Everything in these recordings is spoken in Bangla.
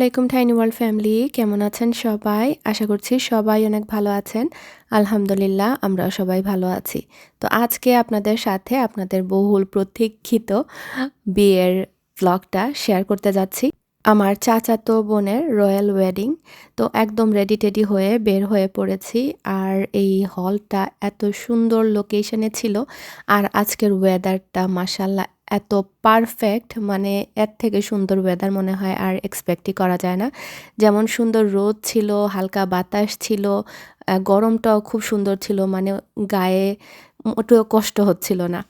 আলাইকুম টাইনি ওয়ার্ল্ড ফ্যামিলি কেমন আছেন সবাই? আশা করছি সবাই অনেক ভালো আছেন। আলহামদুলিল্লাহ আমরা সবাই ভালো আছি। তো আজকে আপনাদের সাথে আপনাদের বহুল প্রতীক্ষিত বিয়ের ব্লগটা শেয়ার করতে যাচ্ছি। আমার চাচাতো বোনের রয়্যাল ওয়েডিং তো একদম রেডি টেডি হয়ে বের হয়ে পড়েছি। আর এই হলটা এত সুন্দর লোকেশনে ছিল। আর আজকের ওয়েদারটা মাসাল্লাহ এত পারফেক্ট মানে এর থেকে সুন্দর ওয়েদার মনে হয় আর এক্সপেক্টই করা যায় না। যেমন সুন্দর রোদ ছিল, হালকা বাতাস ছিল গরমটাও খুব সুন্দর ছিল মানে গায়ে মোটেও কষ্ট হচ্ছিল না।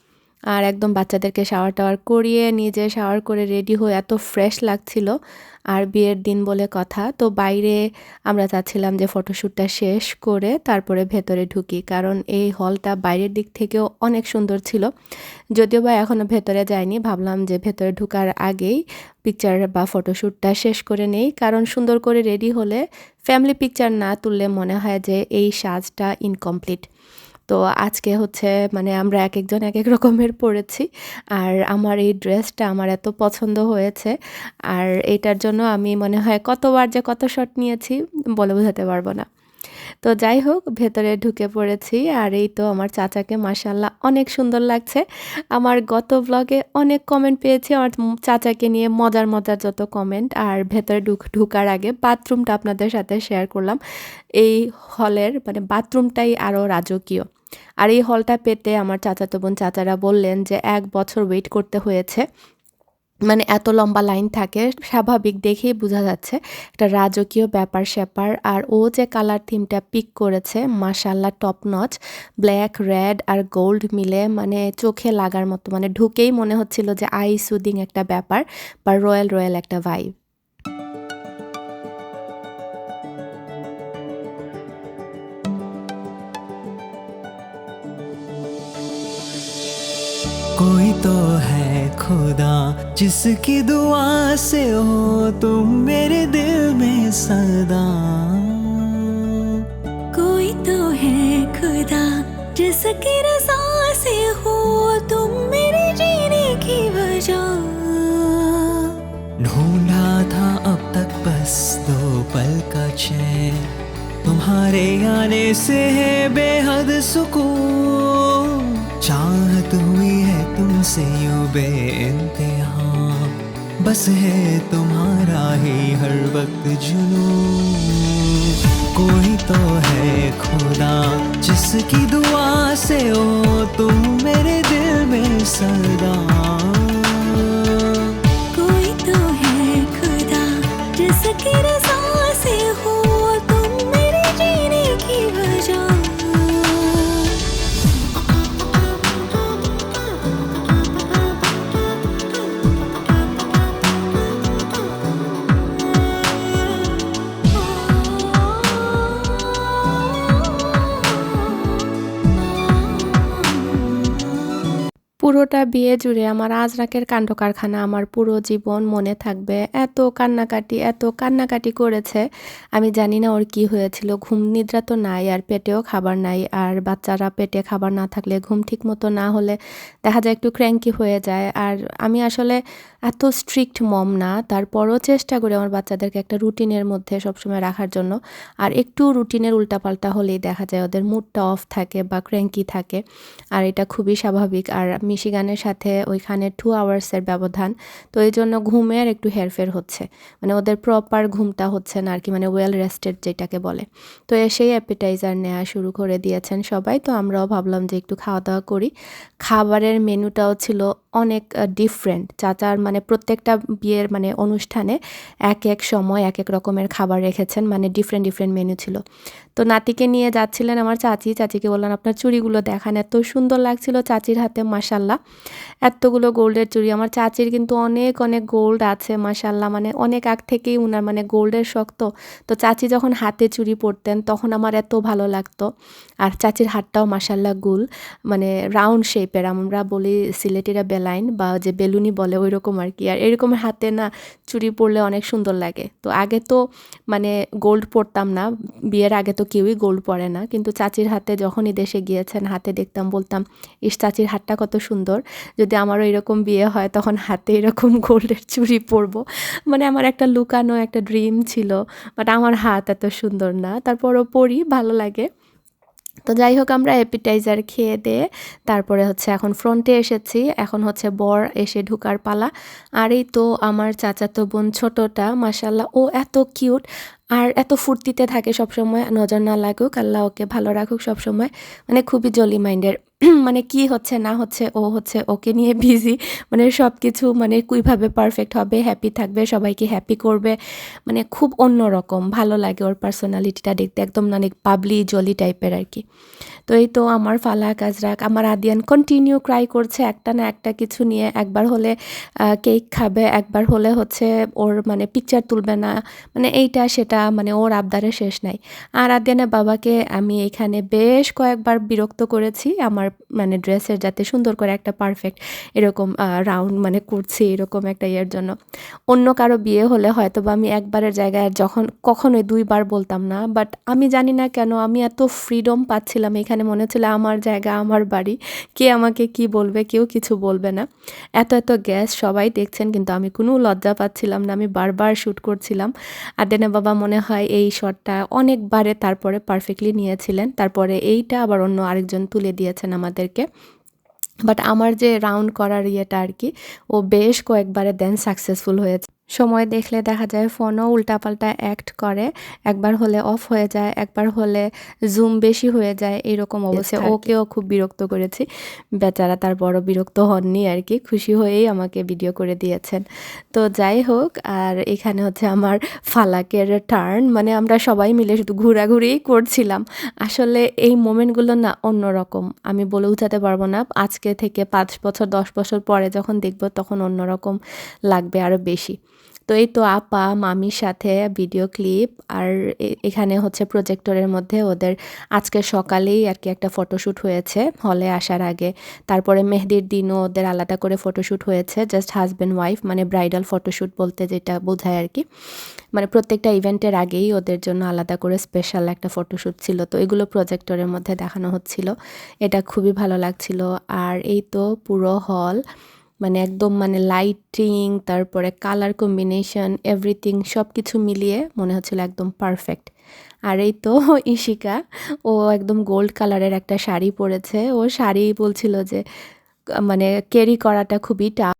আর একদম বাচ্চাদেরকে শাওয়ার টাওয়ার করিয়ে, নিজে শাওয়ার করে রেডি হয়ে এত ফ্রেশ লাগছিল। আর বিয়ের দিন বলে কথা। তো বাইরে আমরা চাচ্ছিলাম যে ফটোশ্যুটটা শেষ করে তারপরে ভেতরে ঢুকি, কারণ এই হলটা বাইরের দিক থেকেও অনেক সুন্দর ছিল। যদিও বা এখনও ভেতরে যায়নি ভাবলাম যে ভেতরে ঢুকার আগেই পিকচার বা ফটোশ্যুটটা শেষ করে নেই, কারণ সুন্দর করে রেডি হলে ফ্যামিলি পিকচার না তুললে মনে হয় যে এই সাজটা ইনকমপ্লিট তো আজকে হচ্ছে মানে আমরা এক একজন এক এক রকমের পরেছি। আর আমার এই ড্রেসটা আমার এত পছন্দ হয়েছে। আর এটার জন্য আমি মনে হয় কতবার যে কত শট নিয়েছি বলে বোঝাতে পারব না। তো যাই হোক, ভেতরে ঢুকে পড়েছি। আর এই তো আমার চাচাকে মাসাল্লাহ অনেক সুন্দর লাগছে। আমার গত ব্লগে অনেক কমেন্ট পেয়েছি। আমার চাচাকে নিয়ে মজার মজার যত কমেন্ট আর ভেতরে ঢুক ঢুকার আগে বাথরুমটা আপনাদের সাথে শেয়ার করলাম। এই হলের মানে বাথরুমটাই আরও রাজকীয়। আর এই হলটা পেতে আমার চাচাতো বোন চাচারা বললেন যে এক বছর ওয়েট করতে হয়েছে। মানে এত লম্বা লাইন থাকে, স্বাভাবিক দেখেই বোঝা যাচ্ছে। একটা রাজকীয় ব্যাপার স্যাপার। আর ও যে কালার থিমটা পিক করেছে মাসাল্লা টপ নচ ব্ল্যাক রেড আর গোল্ড মিলে মানে চোখে লাগার মতো। মানে ঢুকেই মনে হচ্ছিল যে আই সুদিং একটা ব্যাপার বা রয়্যাল রয়্যাল একটা ভাইব कोई तो है खुदा जिसकी दुआ से हो तुम मेरे दिल में सदा। कोई तो है खुदा जिसकी रजा से हो तुम मेरे जीने की वजह। ढूंढा था अब तक बस दो पल का चैन। तुम्हारे आने से है बेहद सुकून। है यू यूँ इंतहा बस है तुम्हारा ही हर वक्त जुनू कोई तो है खुदा, जिसकी दुआ से हो तुम मेरे दिल में सदा। বিয়ে জুড়ে আমার আজরাকের কাণ্ড কারখানা আমার পুরো জীবন মনে থাকবে। এত কান্নাকাটি এত কান্নাকাটি করেছে। আমি জানি না ওর কি হয়েছিল। ঘুম নিদ্রা তো নাই আর পেটেও খাবার নাই। আর বাচ্চারা পেটে খাবার না থাকলে ঘুম ঠিক মতো না হলে দেখা যায় একটু ক্র্যাঙ্কি হয়ে যায়। আর আমি আসলে এত স্ট্রিক্ট মম না। তারপরও চেষ্টা করি আমার বাচ্চাদেরকে একটা রুটিনের মধ্যে সবসময় রাখার জন্য। আর একটু রুটিনের উল্টাপাল্টা হলেই দেখা যায় ওদের মুডটা অফ থাকে বা ক্র্যাঙ্কি থাকে। আর এটা খুবই স্বাভাবিক। আর মিশিগানের সাথে ওইখানে টু আওয়ার্সের ব্যবধান। তো এই জন্য ঘুমের একটু হেরফের হচ্ছে। মানে ওদের প্রপার ঘুমটা হচ্ছে না আর কি মানে ওয়েল রেস্টেড যেটাকে বলে। তো এসেই অ্যাপিটাইজার নেওয়া শুরু করে দিয়েছেন সবাই। তো আমরাও ভাবলাম যে একটু খাওয়া দাওয়া করি। খাবারের মেনুটাও ছিল অনেক ডিফারেন্ট চাচার মানে প্রত্যেকটা বিয়ের মানে অনুষ্ঠানে এক এক সময় এক এক রকমের খাবার রেখেছেন। মানে ডিফারেন্ট ডিফারেন্ট মেনু ছিল। তো নাতিকে নিয়ে যাচ্ছিলেন আমার চাচি। চাচিকে বললাম আপনার চুড়িগুলো দেখান, এত সুন্দর লাগছিল চাচির হাতে মাসাল্লাহ এতগুলো গোল্ডের চুড়ি, আমার চাচির কিন্তু অনেক অনেক গোল্ড আছে মাসাল্লাহ মানে অনেক আগ থেকেই উনার মানে গোল্ডের শক্ত তো। চাচি যখন হাতে চুড়ি পরতেন, তখন আমার এত ভালো লাগতো। আর চাচির হাতটাও মাসাল্লাহ গুল মানে রাউন্ড শেপের। আমরা বলি সিলেটিরা বেলাইন বা যে বেলুনি বলে ওই রকম আর কি। আর এরকম হাতে না চুড়ি পরলে অনেক সুন্দর লাগে। তো আগে তো মানে গোল্ড পরতাম না, বিয়ের আগে তো কেউই গোল্ড পরে না। কিন্তু চাচির হাতে যখনই দেশে গিয়েছেন, হাতে দেখতাম, বলতাম, ইস, চাচির হাতটা কত সুন্দর। সুন্দর যদি আমারও এরকম বিয়ে হয়, তখন হাতে এরকম গোল্ডের চুড়ি পরবো। মানে আমার একটা লুকানো, একটা ড্রিম ছিল, বাট আমার হাত এত সুন্দর না। তারপরও পরি ভালো লাগে। তো যাই হোক, আমরা অ্যাপিটাইজার খেয়ে দিয়ে তারপরে হচ্ছে এখন ফ্রন্টে এসেছি। এখন হচ্ছে বর এসে ঢুকার পালা। আর এই তো আমার চাচাতো বোন ছোটটা মাসাল্লাহ ও এত কিউট আর এত ফুর্তিতে থাকে সবসময়, নজর না লাগুক, আল্লাহ ওকে ভালো রাখুক সবসময়। মানে খুবই জলি মাইন্ডের মানে কি হচ্ছে, না হচ্ছে, ও হচ্ছে, ওকে নিয়ে বিজি মানে সব কিছু মানে কুইভাবে পারফেক্ট হবে হ্যাপি থাকবে, সবাইকে হ্যাপি করবে মানে খুব অন্যরকম, ভালো লাগে ওর পার্সোনালিটিটা দেখতে, একদম মানে পাবলি জলি টাইপের আর কি। তো এই তো আমার ফালা কাজরাক আমার আদিয়ান কন্টিনিউ ক্রাই করছে একটা না একটা কিছু নিয়ে, একবার হলে কেক খাবে, একবার হলে হচ্ছে ওর মানে পিকচার তুলবে না মানে এইটা সেটা মানে ওর আবদারে শেষ নাই। আর আদিয়ানের বাবাকে আমি এখানে বেশ কয়েকবার বিরক্ত করেছি, আমার মানে ড্রেসের যাতে সুন্দর করে একটা পারফেক্ট এরকম রাউন্ড মানে করছি এরকম একটা ইয়ের জন্য। অন্য কারও বিয়ে হলে হয়তো বা আমি একবারের জায়গায় যখন, কখনোই দুইবার বলতাম না বাট আমি জানি না কেন আমি এত ফ্রিডম পাচ্ছিলাম। এখানে মনে হচ্ছিল আমার জায়গা, আমার বাড়ি। কে আমাকে কি বলবে, কেউ কিছু বলবে না। এত এত গ্যাস সবাই দেখছেন, কিন্তু আমি কোনো লজ্জা পাচ্ছিলাম না। আমি বারবার শ্যুট করছিলাম। আদেনা বাবা মনে হয় এই শটটা অনেকবারে তারপরে পারফেক্টলি নিয়েছিলেন। তারপরে এইটা আবার অন্য আরেকজন তুলে দিয়েছেন আমাদেরকে। বাট আমার যে রাউন্ড করার ইয়েটা আর কি, ও বেশ কয়েকবারে দেন সাকসেসফুল হয়েছে। সময় দেখলে দেখা যায় ফোনও উল্টাপাল্টা অ্যাক্ট করে। একবার হলে অফ হয়ে যায় একবার হলে জুম বেশি হয়ে যায় এরকম অবস্থায় ওকেও খুব বিরক্ত করেছি। বেচারা তার বড় বিরক্ত হননি আর কি খুশি হয়েই আমাকে ভিডিও করে দিয়েছেন। তো যাই হোক আর এখানে হচ্ছে আমার ফালাকের টার্ন মানে আমরা সবাই মিলে শুধু ঘোরাঘুরিই করছিলাম। আসলে এই মোমেন্টগুলো না অন্যরকম। আমি বলে উঠাতে পারব না আজকে থেকে পাঁচ বছর দশ বছর পরে যখন দেখব তখন অন্যরকম লাগবে আরও বেশি। তো এই তো আপা, মামির সাথে ভিডিও ক্লিপ আর এখানে হচ্ছে প্রজেক্টরের মধ্যে ওদের আজকে সকালেই আর কি একটা ফটোশ্যুট হয়েছে হলে আসার আগে। তারপরে মেহেদির দিনও ওদের আলাদা করে ফটোশ্যুট হয়েছে জাস্ট হাজব্যান্ড ওয়াইফ মানে ব্রাইডাল ফটোশ্যুট বলতে যেটা বোঝায় আর কি। মানে প্রত্যেকটা ইভেন্টের আগেই ওদের জন্য আলাদা করে স্পেশাল একটা ফটোশ্যুট ছিল। তো এগুলো প্রজেক্টরের মধ্যে দেখানো হচ্ছিল। এটা খুবই ভালো লাগছিল। আর এই তো পুরো হল মানে একদম মানে লাইটিং তারপরে কালার কম্বিনেশন এভরিথিং সব কিছু মিলিয়ে মনে হচ্ছিল একদম পারফেক্ট আর এই তো ইশিকা ও একদম গোল্ড কালারের একটা শাড়ি পরেছে। ও শাড়ি বলছিল যে মানে ক্যারি করাটা খুবই tough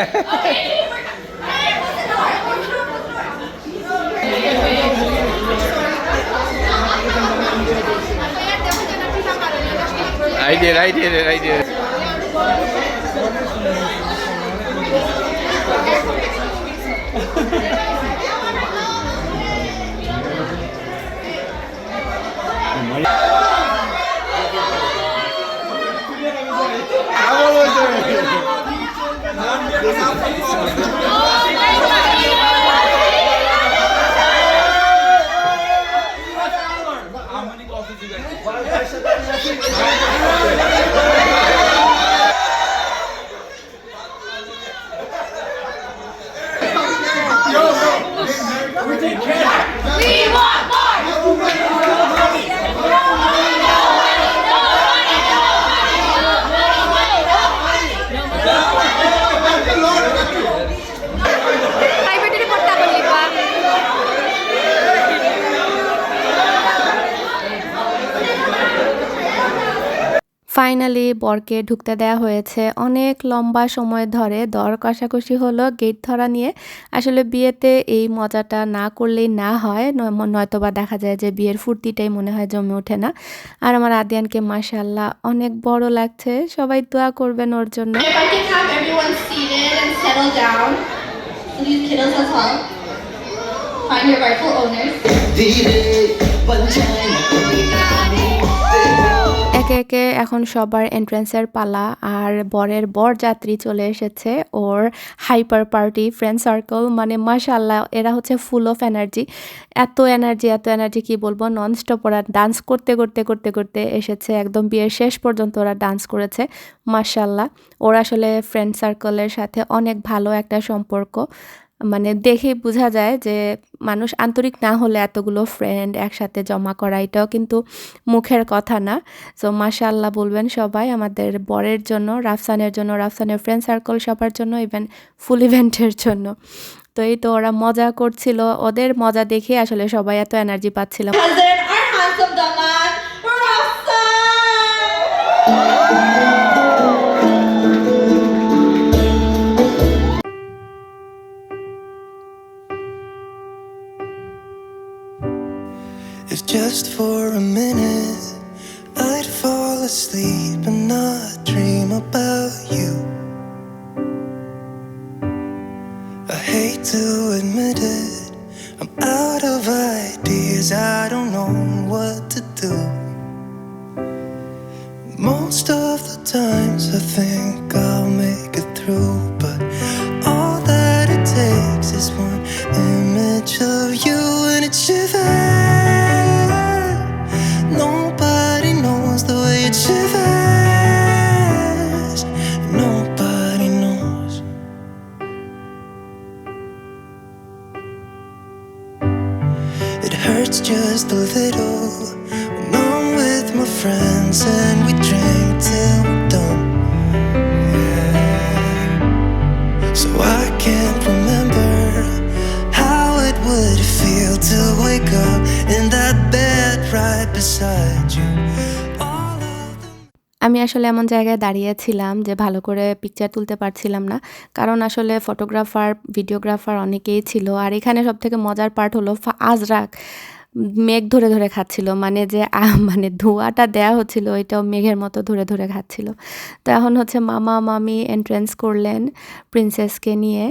I did, I did it, I did it. Finally বরকে ঢুকতে দেওয়া হয়েছে। অনেক লম্বা সময় ধরে দর কষাকষি হলো গেট ধরা নিয়ে। আসলে বিয়েতে এই মজাটা না করলেই না হয় নয়তোবা দেখা যায় যে বিয়ের ফুর্তিটাই মনে হয় জমে ওঠে না। আর আমার আদিয়ানকে মাসাল্লাহ অনেক বড় লাগছে। সবাই দোয়া করবেন ওর জন্য. Find your rightful owners. এক একে এখন সবার এন্ট্রান্সের পালা, আর বরের বর যাত্রী চলে এসেছে, ওর হাইপার পার্টি ফ্রেন্ড সার্কেল মানে মাশাল্লাহ এরা হচ্ছে ফুল অফ এনার্জি এত এনার্জি এত এনার্জি কি বলব ননস্টপ ওরা ডান্স করতে করতে করতে করতে এসেছে। একদম বিয়ের শেষ পর্যন্ত ওরা ডান্স করেছে মাশাল্লাহ ওরা আসলে ফ্রেন্ড সার্কেলের সাথে অনেক ভালো একটা সম্পর্ক। মানে দেখেই বোঝা যায় যে মানুষ আন্তরিক না হলে এতগুলো ফ্রেন্ড একসাথে জমা করা এটাও কিন্তু মুখের কথা না। সো মাশাল্লাহ বলবেন সবাই আমাদের বরের জন্য রাফসানের জন্য রাফসানের ফ্রেন্ড সার্কেল সবার জন্য ইভেন ফুল ইভেন্টের জন্য। তো এই তো ওরা মজা করছিল ওদের মজা দেখে আসলে সবাই এত এনার্জি পাচ্ছিল। Cousin, our If just for a minute I'd fall asleep and not dream about you. I hate to admit it, I'm out of ideas, I don't know what to do. Most of the times I think I'll make it through, but all that it takes is one image of you and it shivers. আসলে এমন জায়গায় দাঁড়িয়েছিলাম যে ভালো করে পিকচার তুলতে পারছিলাম না। কারণ আসলে ফটোগ্রাফার ভিডিওগ্রাফার অনেকেই ছিল। আর এখানে সব থেকে মজার পার্ট হলো আজরাক মেঘ ধরে ধরে খাচ্ছিল। মানে যে মানে ধোঁয়াটা দেয়া হচ্ছিল, ওইটাও মেঘের মতো ধরে ধরে খাচ্ছিল। তো এখন হচ্ছে মামা, মামি এন্ট্রেন্স করলেন প্রিন্সেসকে নিয়ে।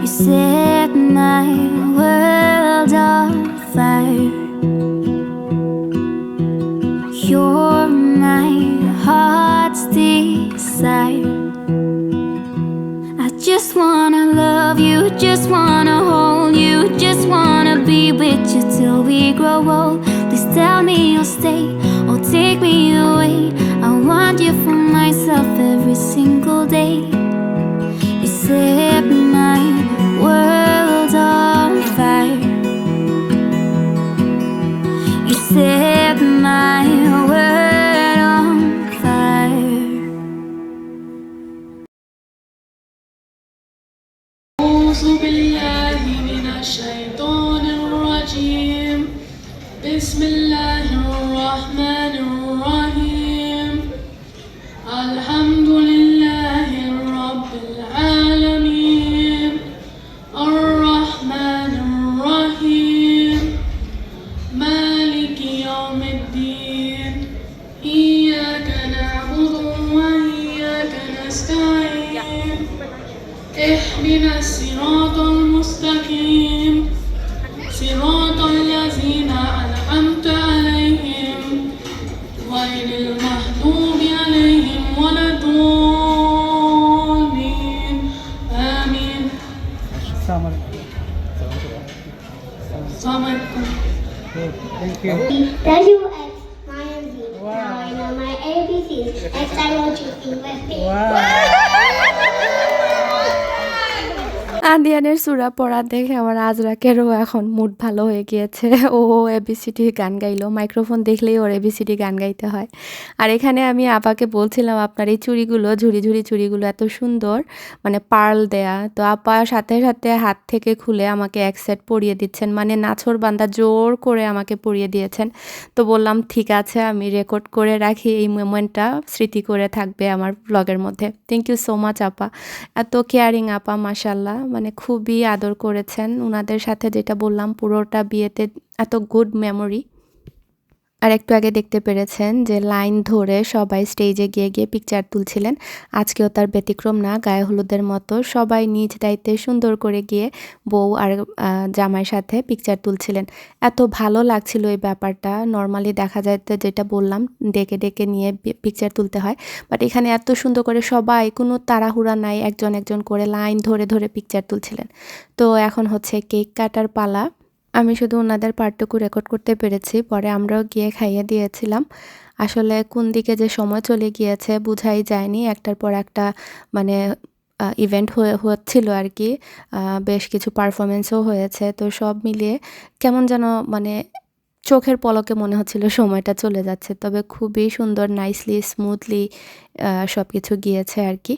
You set my world on fire. You're my heart's desire. I just wanna love you, just wanna hold you, just wanna be with you till we grow old. Please tell me you'll stay or take me away. I want you for myself every single 最 আদিয়ানের পড়া দেখে আমার আজরাকেরও এখন মুড ভালো হয়ে গিয়েছে। ও এবিসিডি গান গাইলো মাইক্রোফোন দেখলেই ওর এবিসিডি গান গাইতে হয়। আর এখানে আমি আপাকে বলছিলাম, আপনার এই চুড়িগুলো, ঝুড়ি ঝুড়ি চুড়িগুলো এত সুন্দর মানে পার্ল দেয়া। তো আপা সাথে সাথে হাত থেকে খুলে আমাকে এক সেট পরিয়ে দিচ্ছেন মানে নাছর বান্দা জোর করে আমাকে পরিয়ে দিয়েছেন। তো বললাম, ঠিক আছে, আমি রেকর্ড করে রাখি, এই মোমেন্টটা স্মৃতি করে থাকবে আমার ব্লগের মধ্যে। থ্যাংক ইউ সো মাচ আপা। এত কেয়ারিং আপা মাসাল্লাহ মানে খুবই আদর করেছেন। ওনাদের সাথে যেটা বললাম পুরোটা বিয়েতে এত গুড মেমোরি আর একটু আগে দেখতে পেরেছেন যে লাইন ধরে সবাই স্টেজে গিয়ে গিয়ে পিকচার তুলছিলেন। আজকেও তার ব্যতিক্রম না, গায়ে হলুদের মতো। সবাই নিজ দায়িত্বে সুন্দর করে গিয়ে বউ আর জামাইয়ের সাথে পিকচার তুলছিলেন। এত ভালো লাগছিল এই ব্যাপারটা। নর্মালি দেখা যায় যেটা বললাম, ডেকে ডেকে নিয়ে পিকচার তুলতে হয়। বাট এখানে এত সুন্দর করে সবাই, কোনো তাড়াহুড়া নাই, একজন একজন করে লাইন ধরে ধরে পিকচার তুলছিলেন। তো এখন হচ্ছে কেক কাটার পালা। আমি শুধু ওনাদের পার্টটুকু রেকর্ড করতে পেরেছি। পরে আমরাও গিয়ে খাইয়ে দিয়েছিলাম। আসলে কোন দিকে যে সময় চলে গিয়েছে বোঝাই যায়নি। একটার পর একটা মানে ইভেন্ট হয়ে, হচ্ছিল আর কি বেশ কিছু পারফরমেন্সও হয়েছে। তো সব মিলিয়ে কেমন যেন মানে চোখের পলকে মনে হচ্ছিল সময়টা চলে যাচ্ছে। তবে খুবই সুন্দর নাইসলি স্মুথলি সব কিছু গিয়েছে আর কি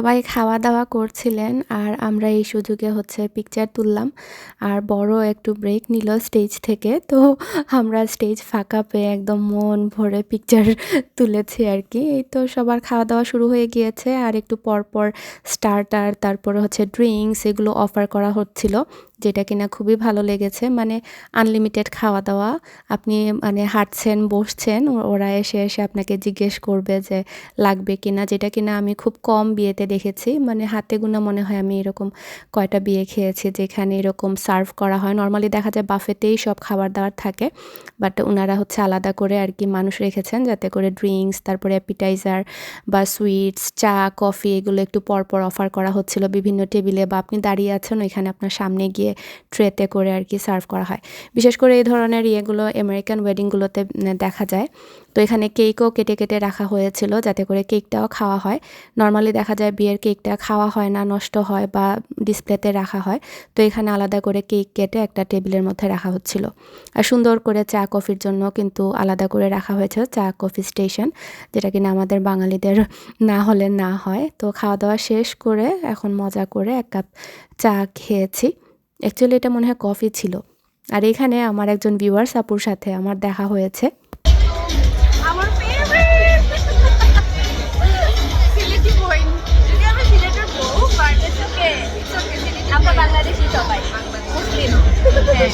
সবাই খাওয়া দাওয়া করছিলেন আর আমরা এই সুযোগে হচ্ছে পিকচার তুললাম। আর বড় একটু ব্রেক নিল স্টেজ থেকে। তো আমরা স্টেজ ফাঁকা পেয়ে একদম মন ভরে পিকচার তুলেছি আর কি। এই তো সবার খাওয়া দাওয়া শুরু হয়ে গিয়েছে। আর একটু পর পর স্টার্টার তারপরে হচ্ছে ড্রিঙ্কস এগুলো অফার করা হচ্ছিল, যেটা কিনা খুবই ভালো লেগেছে। মানে আনলিমিটেড খাওয়া দাওয়া আপনি মানে হাঁটছেন, বসছেন, ওরা এসে এসে আপনাকে জিজ্ঞেস করবে যে লাগবে কিনা, যেটা কিনা আমি খুব কম বিয়েতে দেখেছি। মানে হাতে গোনা মনে হয় আমি এরকম কয়টা বিয়ে খেয়েছি যেখানে এরকম সার্ভ করা হয়। নর্মালি দেখা যায় বাফেতেই সব খাবার দাবার থাকে বাট ওনারা হচ্ছে আলাদা করে আর কি মানুষ রেখেছেন যাতে করে ড্রিঙ্কস তারপরে অ্যাপিটাইজার বা সুইটস চা কফি এগুলো একটু পরপর অফার করা হচ্ছিল বিভিন্ন টেবিলে বা আপনি দাঁড়িয়ে আছেন ওইখানে আপনার সামনে গিয়ে ট্রেতে করে আর কি সার্ভ করা হয়। বিশেষ করে এই ধরনের ইয়েগুলো আমেরিকান ওয়েডিংগুলোতে দেখা যায়। তো এখানে কেকও কেটে কেটে রাখা হয়েছিল যাতে করে কেকটাও খাওয়া হয়। নর্মালি দেখা যায় বিয়ের কেকটা খাওয়া হয় না, নষ্ট হয় বা ডিসপ্লেতে রাখা হয়। তো এখানে আলাদা করে কেক কেটে একটা টেবিলের মধ্যে রাখা হচ্ছিল। আর সুন্দর করে চা কফির জন্য কিন্তু আলাদা করে রাখা হয়েছে চা কফি স্টেশন, যেটা কিনা আমাদের বাঙালিদের না হলে না হয়। তো খাওয়া দাওয়া শেষ করে এখন মজা করে এক কাপ চা খেয়েছি। অ্যাকচুয়ালি এটা মনে হয় কফি ছিল। আর এখানে আমার একজন ভিউয়ার্স সাপুর সাথে আমার দেখা হয়েছে।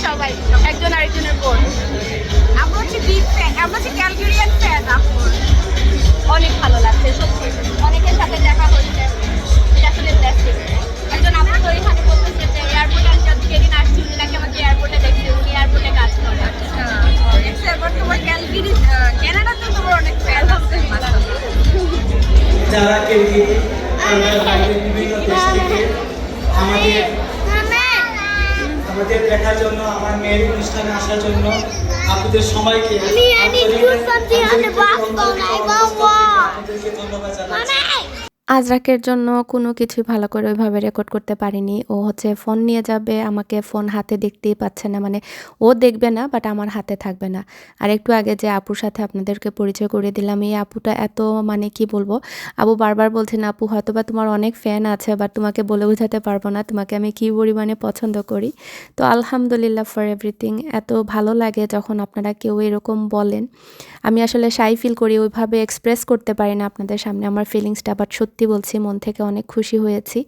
সবাই একজন আরেকজনের বোন। আমরা হচ্ছে বিগ ফ্যান আমরা হচ্ছে ক্যালগেরিয়ান ফ্যান আপুর অনেক ভালো লাগছে সত্যি। অনেকের সাথে দেখা হচ্ছে এটা আসলে ব্লেসিং একজন আপু তো এখানে বলতেছে যে এয়ারপোর্টে আমি যেদিন আসছি উনি নাকি আমাকে এয়ারপোর্টে দেখছে উনি এয়ারপোর্টে কাজ করে। আচ্ছা এবার তোমার ক্যালগেরি কানাডাতে তোমার অনেক ফ্যান আছে। যারা কেউকে বিভিন্ন দেশ থেকে আমাদের আমাদের দেখার জন্য আমার মেয়ের অনুষ্ঠানে আসার জন্য আপনাদের সবাইকে আজরাকের জন্য কোনো কিছুই ভালো করে ওইভাবে রেকর্ড করতে পারিনি। ও হচ্ছে ফোন নিয়ে যাবে, আমাকে ফোন হাতে দেখতেই পাচ্ছে না। মানে ও দেখবে না বাট আমার হাতে থাকবে না। আর একটু আগে যে আপুর সাথে আপনাদেরকে পরিচয় করে দিলাম, এই আপুটা এত মানে কি বলব আবু বারবার বলছেন আপু হয়তো বা তোমার অনেক ফ্যান আছে বাট তোমাকে বলে বোঝাতে পারব না। তোমাকে আমি কী পরিমাণে পছন্দ করি? তো আলহামদুলিল্লাহ ফর এভরিথিং এত ভালো লাগে যখন আপনারা কেউ এরকম বলেন। আমি আসলে শাই ফিল করি, ওইভাবে এক্সপ্রেস করতে পারি না আপনাদের সামনে আমার ফিলিংসটা বাট সত্যি বলছি, মন থেকে অনেক খুশি হয়েছি।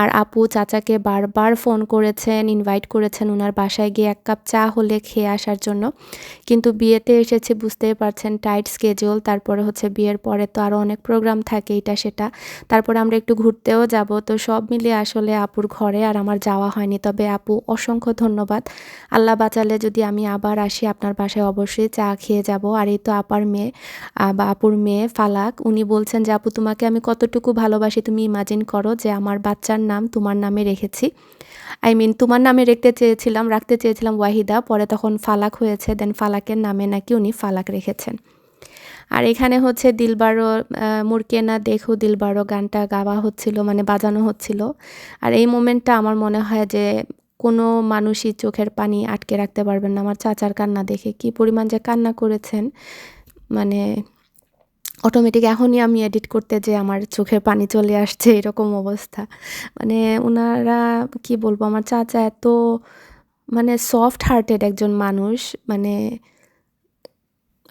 আর আপু চাচাকে বারবার ফোন করেছেন ইনভাইট করেছেন ওনার বাসায় গিয়ে এক কাপ চা হলে খেয়ে আসার জন্য। কিন্তু বিয়েতে এসেছে, বুঝতেই পারছেন টাইট স্কেজুল তারপরে হচ্ছে বিয়ের পরে তো আরও অনেক প্রোগ্রাম থাকে, এটা সেটা। তারপরে আমরা একটু ঘুরতেও যাব, তো সব মিলিয়ে আসলে আপুর ঘরে আর আমার যাওয়া হয়নি। তবে আপু, অসংখ্য ধন্যবাদ। আল্লাহ বাঁচালে যদি আমি আবার আসি আপনার বাসায়, অবশ্যই চা খেয়ে যাব। আর এই তো আপার মেয়ে বা আপুর মেয়ে ফালাক, উনি বলছেন যে, আপু, তোমাকে আমি কতটুকু ভালোবাসি তুমি ইমাজিন করো যে আমার বাচ্চার নাম তোমার নামে রেখেছি। আই মিন তোমার নামে রেখতে চেয়েছিলাম, রাখতে চেয়েছিলাম ওয়াহিদা, পরে তখন ফালাক হয়েছে দেন ফালাকের নামে নাকি উনি ফালাক রেখেছেন। আর এখানে হচ্ছে দিলবারো মুরকে না দেখো দিলবারো গানটা গাওয়া হচ্ছিল মানে বাজানো হচ্ছিল। আর এই মোমেন্টটা আমার মনে হয় যে কোনো মানুষই চোখের পানি আটকে রাখতে পারবেন না। আমার চাচার কান্না দেখে কি পরিমাণ যে কান্না করেছেন মানে অটোমেটিক এখনই আমি এডিট করতে যে আমার চোখের পানি চলে আসছে, এরকম অবস্থা মানে ওনারা কি বলব, আমার চাচা এত মানে সফট হার্টেড একজন মানুষ মানে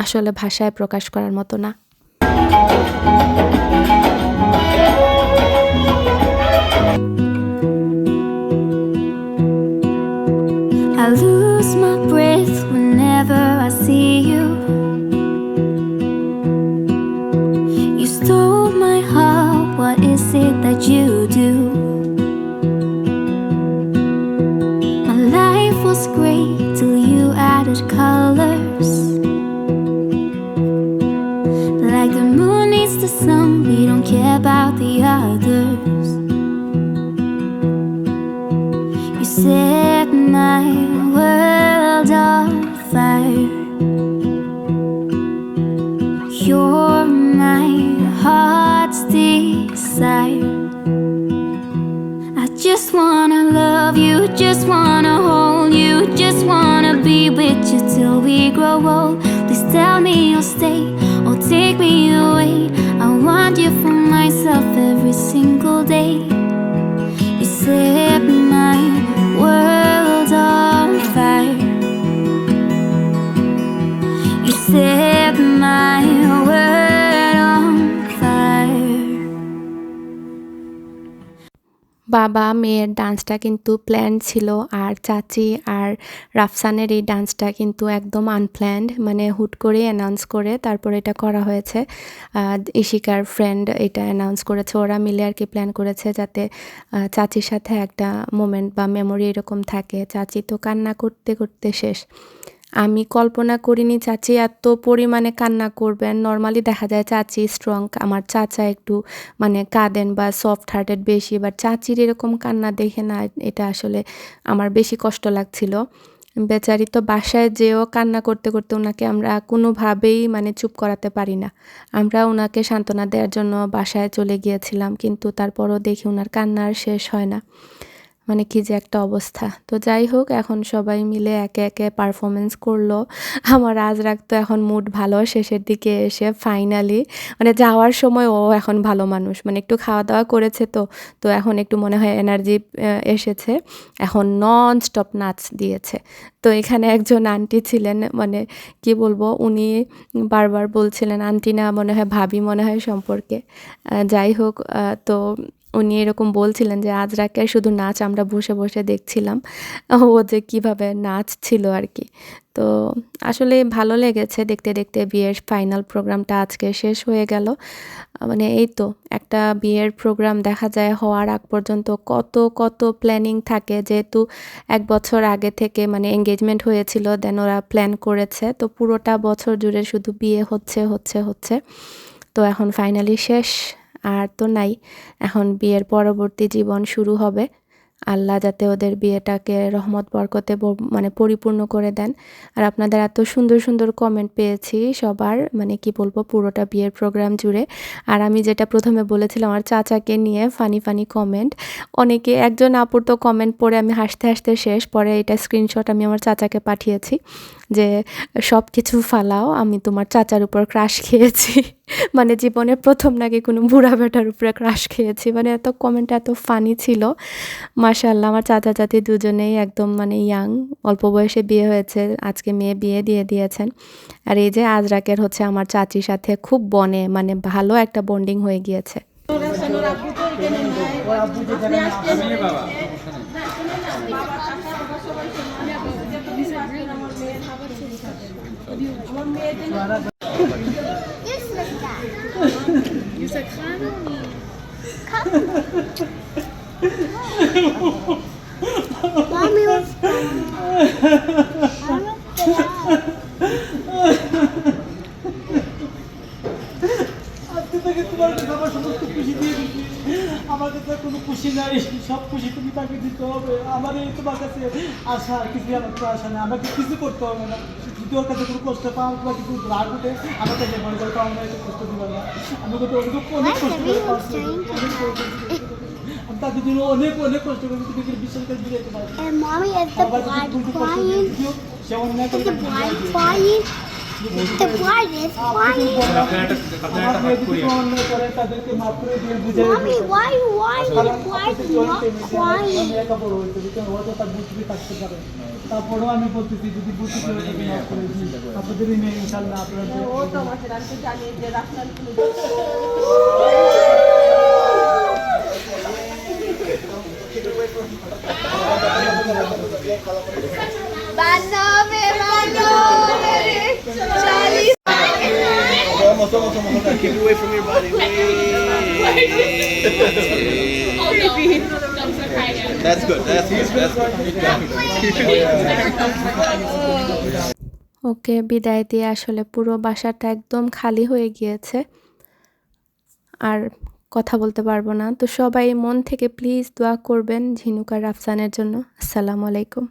আসলে ভাষায় প্রকাশ করার মতো না I lose my breath whenever I see. You you বাবা মেয়ের ডান্সটা কিন্তু প্ল্যান ছিল আর চাচি আর রাফসানের এই ডান্সটা কিন্তু একদম আনপ্ল্যান্ড মানে হুট করে অ্যানাউন্স করে তারপর এটা করা হয়েছে। ইশিকার ফ্রেন্ড এটা অ্যানাউন্স করেছে। ওরা মিলে আর কি প্ল্যান করেছে যাতে চাচির সাথে একটা মোমেন্ট বা মেমোরি এরকম থাকে। চাচি তো কান্না করতে করতে শেষ। আমি কল্পনা করিনি চাচি এত পরিমাণে কান্না করবেন। নর্মালি দেখা যায় চাচি স্ট্রং আমার চাচা একটু মানে কাঁদেন বা সফট হার্টেড বেশি বাট চাচির এরকম কান্না দেখে না, এটা আসলে আমার বেশি কষ্ট লাগছিল। বেচারি তো বাসায় যেও কান্না করতে করতে ওনাকে আমরা কোনোভাবেই মানে চুপ করাতে পারি না। আমরা ওনাকে সান্ত্বনা দেওয়ার জন্য বাসায় চলে গিয়েছিলাম, কিন্তু তারপরও দেখি ওনার কান্না আর শেষ হয় না। মানে কি যে একটা অবস্থা। তো যাই হোক, এখন সবাই মিলে একে একে পারফরমেন্স করল। আমার আজ রাখতো এখন মুড ভালো, শেষের দিকে এসে ফাইনালি মানে যাওয়ার সময় ও এখন ভালো মানুষ। মানে একটু খাওয়া দাওয়া করেছে তো তো এখন একটু মনে হয় এনার্জি এসেছে। এখন নন স্টপ নাচ দিয়েছে। তো এখানে একজন আন্টি ছিলেন মানে কি বলব, উনি বারবার বলছিলেন, আন্টি না, মনে হয় ভাবি মনে হয় সম্পর্কে। যাই হোক তো উনি এরকম বলছিলেন যে, আজ রাকে শুধু নাচ আমরা বসে বসে দেখছিলাম। ও যে কীভাবে নাচ ছিল আর কি। তো আসলে ভালো লেগেছে দেখতে দেখতে বিয়ের ফাইনাল প্রোগ্রামটা আজকে শেষ হয়ে গেল। মানে এই তো, একটা বিয়ের প্রোগ্রাম দেখা যায় হওয়ার আগ পর্যন্ত কত কত প্ল্যানিং থাকে। যেহেতু এক বছর আগে থেকে মানে এঙ্গেজমেন্ট হয়েছিল দেন ওরা প্ল্যান করেছে। তো পুরোটা বছর জুড়ে শুধু বিয়ে হচ্ছে হচ্ছে হচ্ছে। তো এখন ফাইনালি শেষ। আর তো নাই। এখন বিয়ের পরবর্তী জীবন শুরু হবে। আল্লাহ যাতে ওদের বিয়েটাকে রহমত, বরকতে মানে পরিপূর্ণ করে দেন। আর আপনাদের এত সুন্দর সুন্দর কমেন্ট পেয়েছি সবার মানে কি বলব, পুরোটা বিয়ের প্রোগ্রাম জুড়ে। আর আমি যেটা প্রথমে বলেছিলাম, আমার চাচাকে নিয়ে ফানি ফানি কমেন্ট অনেকে একজন আপুর তো কমেন্ট পড়ে আমি হাসতে হাসতে শেষ, পরে এটা স্ক্রিনশট আমি আমার চাচাকে পাঠিয়েছি। যে সব কিছু ফালাও, আমি তোমার চাচার উপর ক্রাশ খেয়েছি। মানে জীবনে প্রথম নাকি কোনো বুড়া বেটার উপরে ক্রাশ খেয়েছি। মানে এত কমেন্ট এত ফানি ছিল। মাশাল্লাহ আমার চাচা চাচি দুজনেই একদম মানে ইয়াং অল্প বয়সে বিয়ে হয়েছে, আজকে মেয়ে বিয়ে দিয়ে দিয়েছেন। আর এই যে আজরাকের হচ্ছে আমার চাচির সাথে খুব বনে মানে ভালো একটা বন্ডিং হয়ে গিয়েছে। This is that. Mommy was আজকে থেকে তোমার কাছে আমার কাছে কোনো খুশি নাই সব খুশি তুমি তাকে দিতে হবে আমার এই তোমার কাছে আশা আর কিছু আমার তো আশা নেই আমাকে কিছু করতে হবে না যদি ওর কাছে কোনো কষ্ট পাও বা কিছু রাগ উঠে আমার কাছে মনে করো আমার একটু কষ্ট দিবে না আমি কিন্তু অনেক অনেক কষ্ট করে পাচ্ছি অনেক কষ্ট করে। আমি তাদের জন্য অনেক অনেক কষ্ট করে তুমি কি বিশ্বাস করে দিয়ে যেতে পারো And mommy is the সবার যদি bride ভুল কষ্ট crying. দিও, সে অন্যায় Is করে the bride তারপরেও আমি বলতেছি যদি দিই আপনাদের মেয়ে ইনশাল্লাহ আপনাদের ও তো আমার সাথে আমি তো জানি যে রাফনাল কোনো বান্ধবে বান্ধবে চালিস Almost, almost, almost. Keep it away from your body. That's good. That's good. That's good. ওকে বিদায় দিয়ে আসলে পুরো বাসাটা একদম খালি হয়ে গিয়েছে আর কথা বলতে পারব না তো সবাই মন থেকে প্লিজ দোয়া করবেন ঝিনুক আর রাফসানের জন্য আসসালামু আলাইকুম